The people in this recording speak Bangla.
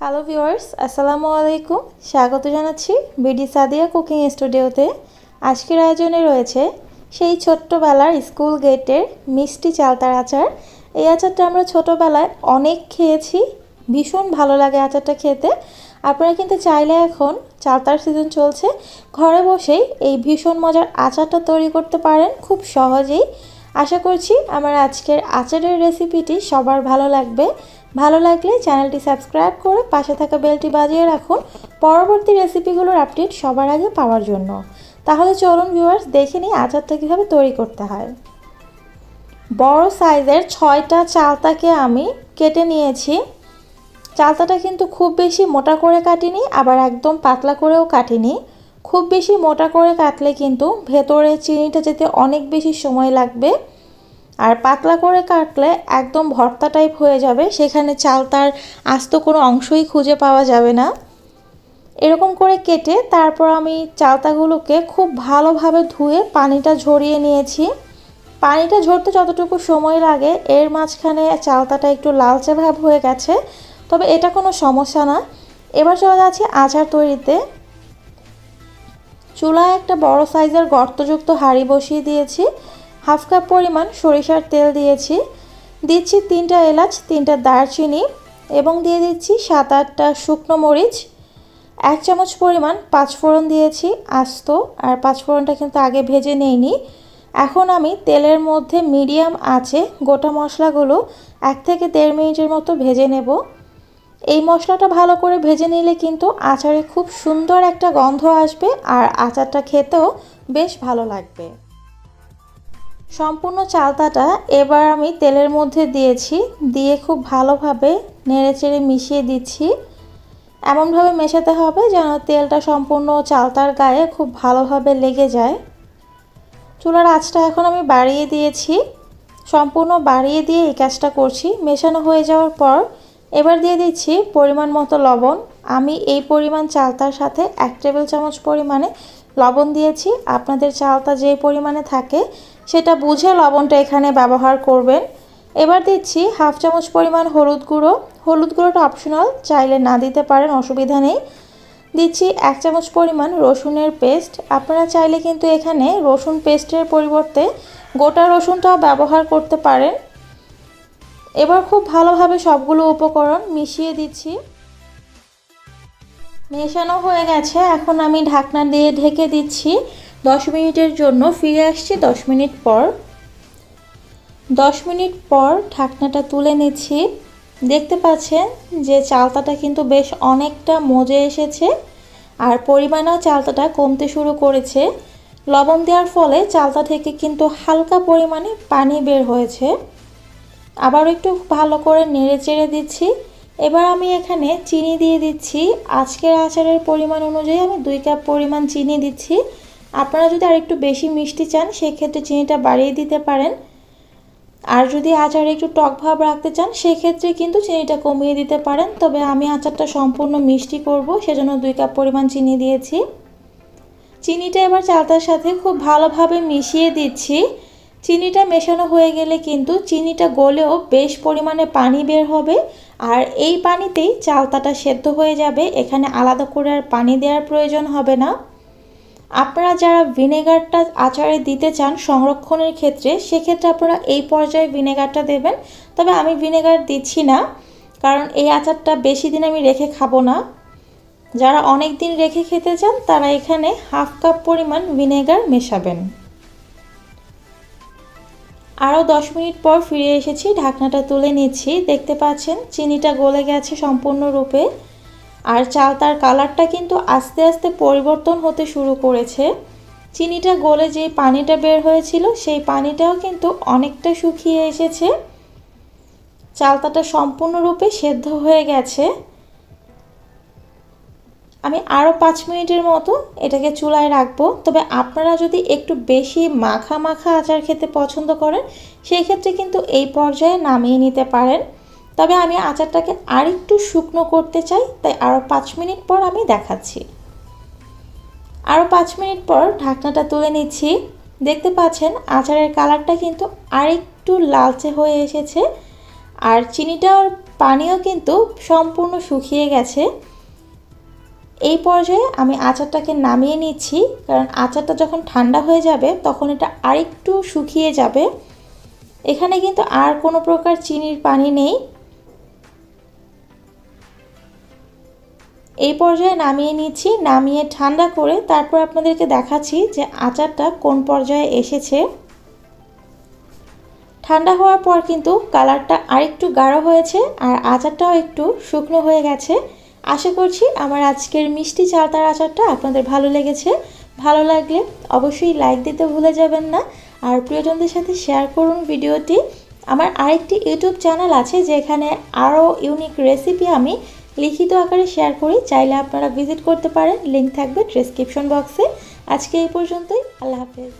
হ্যালো ভিউয়ার্স আসসালামু আলাইকুম স্বাগত জানাচ্ছি বিডি সাদিয়া কুকিং স্টুডিওতে আজকের আয়োজনে রয়েছে সেই ছোট্টবেলার স্কুল গেটের মিষ্টি চালতার আচার। এই আচারটা আমরা ছোটোবেলায় অনেক খেয়েছি। ভীষণ ভালো লাগে আচারটা খেতে। আপনারা কিন্তু চাইলে এখন চালতার সিজন চলছে। ঘরে বসেই এই ভীষণ মজার আচারটা তৈরি করতে পারেন খুব সহজেই। আশা করছি আমার আজকের আচারের রেসিপিটি সবার ভালো লাগবে। ভালো লাগলে চ্যানেলটি সাবস্ক্রাইব করে পাশে থাকা বেলটি বাজিয়ে রাখুন পরবর্তী রেসিপিগুলোর আপডেট সবার আগে পাওয়ার জন্য। তাহলে চলুন ভিউয়ার্স দেখে নিই আচারটা কীভাবে তৈরি করতে হয়। বড় সাইজের ছয়টা চালতাকে আমি কেটে নিয়েছি। চালতাটা কিন্তু খুব বেশি মোটা করে কাটিনি, আবার একদম পাতলা করেও কাটিনি। খুব বেশি মোটা করে কাটলে কিন্তু ভেতরে চিনিটা যেতে অনেক বেশি সময় লাগবে। আর পাতলা করে কাটলে একদম ভর্তা টাইপ হয়ে যাবে, সেখানে চালতার আস্ত কোনো অংশই খুঁজে পাওয়া যাবে না। এরকম করে কেটে তারপর আমি চালতাগুলোকে খুব ভালোভাবে ধুয়ে পানিটা ঝরিয়ে নিয়েছি। পানিটা ঝরতে যতটুকু সময় লাগে, এর মাঝখানে চালতাটা একটু লালচে ভাব হয়ে গেছে, তবে এটা কোনো সমস্যা না। এবার চলে যাচ্ছে আচার তৈরিতে। চুলায় একটা বড় সাইজের গর্তযুক্ত হাঁড়ি বসিয়ে দিয়েছি। হাফ কাপ পরিমাণ সরিষার তেল দিয়েছি। দিচ্ছি তিনটা এলাচ, তিনটা দারচিনি এবং দিয়ে দিচ্ছি সাত আটটা শুকনো মরিচ। এক চামচ পরিমাণ পাঁচফোড়ন দিয়েছি, আস্ত। আর পাঁচফোড়নটা কিন্তু আগে ভেজে নেইনি। এখন আমি তেলের মধ্যে মিডিয়াম আছে গোটা মশলাগুলো এক থেকে দেড় মিনিটের মতো ভেজে নেব। এই মশলাটা ভালো করে ভেজে নিলে কিন্তু আচারে খুব সুন্দর একটা গন্ধ আসবে আর আচারটা খেতেও বেশ ভালো লাগবে। সম্পূর্ণ চালতাটা এবার আমি তেলের মধ্যে দিয়েছি, দিয়ে খুব ভালোভাবে নেড়েচেড়ে মিশিয়ে দিচ্ছি। এমনভাবে মেশাতে হবে যেন তেলটা সম্পূর্ণ চালতার গায়ে খুব ভালোভাবে লেগে যায়। চুলার আঁচটা এখন আমি বাড়িয়ে দিয়েছি। সম্পূর্ণ বাড়িয়ে দিয়ে এই কাজটা করছি। মেশানো হয়ে যাওয়ার পর এবার দিয়ে দিচ্ছি পরিমাণ মতো লবণ। আমি এই পরিমাণ চালতার সাথে এক টেবিল চামচ পরিমাণে লবণ দিয়েছি। আপনাদের চালতা যে পরিমাণে থাকে, সেটা বুঝে লবণটা এখানে ব্যবহার করবেন। এবার দিচ্ছি হাফ চামচ পরিমাণ হলুদ গুঁড়ো। হলুদ গুঁড়োটা অপশনাল, চাইলে না দিতে পারেন, অসুবিধা নেই। দিচ্ছি এক চামচ পরিমাণ রসুনের পেস্ট। আপনারা চাইলে কিন্তু এখানে রসুন পেস্টের পরিবর্তে গোটা রসুনটাও ব্যবহার করতে পারেন। এবার খুব ভালোভাবে সবগুলো উপকরণ মিশিয়ে দিচ্ছি। মেশানো হয়ে গেছে। এখন আমি ঢাকনা দিয়ে ঢেকে দিচ্ছি। দশ মিনিটের জন্য ফিরে আসছি দশ মিনিট পর। দশ মিনিট পর ঢাকনাটা তুলে নিচ্ছি। দেখতে পাচ্ছেন যে চালতাটা কিন্তু বেশ অনেকটা মজে এসেছে আর পরিমাণেও চালতাটা কমতে শুরু করেছে। লবণ দেওয়ার ফলে চালতা থেকে কিন্তু হালকা পরিমাণে পানি বের হয়েছে। আবার একটু ভালো করে নেড়ে চেড়ে দিচ্ছি। এবার আমি এখানে চিনি দিয়ে দিচ্ছি। আজকের আচারের পরিমাণ অনুযায়ী আমি দুই কাপ পরিমাণ চিনি দিচ্ছি। আপনারা যদি আর একটু বেশি মিষ্টি চান, সেক্ষেত্রে চিনিটা বাড়িয়ে দিতে পারেন। আর যদি আচারে একটু টক ভাব রাখতে চান, সেক্ষেত্রে কিন্তু চিনিটা কমিয়ে দিতে পারেন। তবে আমি আচারটা সম্পূর্ণ মিষ্টি করব, সেজন্য দুই কাপ পরিমাণ চিনি দিয়েছি। চিনিটা এবার চালতার সাথে খুব ভালোভাবে মিশিয়ে দিচ্ছি। চিনিটা মেশানো হয়ে গেলে কিন্তু চিনিটা গলেও বেশ পরিমাণে পানি বের হবে। আর এই পানিতেই চালতাটা সেদ্ধ হয়ে যাবে। এখানে আলাদা করে আর পানি দেওয়ার প্রয়োজন হবে না। আপনারা যারা ভিনেগারটা আচারে দিতে চান সংরক্ষণের ক্ষেত্রে, সেক্ষেত্রে আপনারা এই পর্যায়ে ভিনেগারটা দেবেন। তবে আমি ভিনেগার দিচ্ছি না, কারণ এই আচারটা বেশি দিন আমি রেখে খাব না। যারা অনেক দিন রেখে খেতে চান, তারা এখানে হাফ কাপ পরিমাণ ভিনেগার মেশাবেন। আরও দশ মিনিট পর ফিরে এসেছি, ঢাকনাটা তুলে নিচ্ছি। দেখতে পাচ্ছেন, চিনিটা গলে গেছে সম্পূর্ণরূপে আর চাল তার কালারটা কিন্তু আস্তে আস্তে পরিবর্তন হতে শুরু করেছে। চিনিটা গলে যে পানিটা বের হয়েছিল, সেই পানিটাও কিন্তু অনেকটা শুকিয়ে এসেছে। চালতাটা সম্পূর্ণরূপে সেদ্ধ হয়ে গেছে। আমি আরও পাঁচ মিনিটের মতো এটাকে চুলায় রাখব। তবে আপনারা যদি একটু বেশি মাখা মাখা আচার খেতে পছন্দ করেন সেই ক্ষেত্রে কিন্তু এই পর্যায়ে নামিয়ে নিতে পারেন। তবে আমি আচারটাকে আরেকটু শুকনো করতে চাই, তাই আরও পাঁচ মিনিট পর আমি দেখাচ্ছি। আরও পাঁচ মিনিট পর ঢাকনাটা তুলে নিচ্ছি। দেখতে পাচ্ছেন আচারের কালারটা কিন্তু আরেকটু লালচে হয়ে এসেছে। আর চিনিটার পানিও কিন্তু সম্পূর্ণ শুকিয়ে গেছে। এই পর্যায়ে আমি আচারটাকে নামিয়ে নিচ্ছি, কারণ আচারটা যখন ঠান্ডা হয়ে যাবে তখন এটা আরেকটু শুকিয়ে যাবে। এখানে কিন্তু আর কোনো প্রকার চিনির পানি নেই। এই পর্যায়ে নামিয়ে নিচ্ছি, নামিয়ে ঠান্ডা করে তারপর আপনাদেরকে দেখাচ্ছি যে আচারটা কোন পর্যায়ে এসেছে। ঠান্ডা হওয়ার পর কিন্তু কালারটা আরেকটু গাঢ় হয়েছে আর আচারটাও একটু শুকনো হয়ে গেছে। আশা করছি আমার আজকের মিষ্টি চালতার আচারটা আপনাদের ভালো লেগেছে। ভালো লাগলে অবশ্যই লাইক দিতে ভুলে যাবেন না। আর প্রিয়জনদের সাথে শেয়ার করুন ভিডিওটি। আমার আরেকটি ইউটিউব চ্যানেল আছে যেখানে আরও ইউনিক রেসিপি আমি লিখিত আকারে শেয়ার করি। চাইলে আপনারা ভিজিট করতে পারেন। লিঙ্ক থাকবে ডিসক্রিপশন বক্সে আজকে এই পর্যন্তই। আল্লাহ হাফেজ।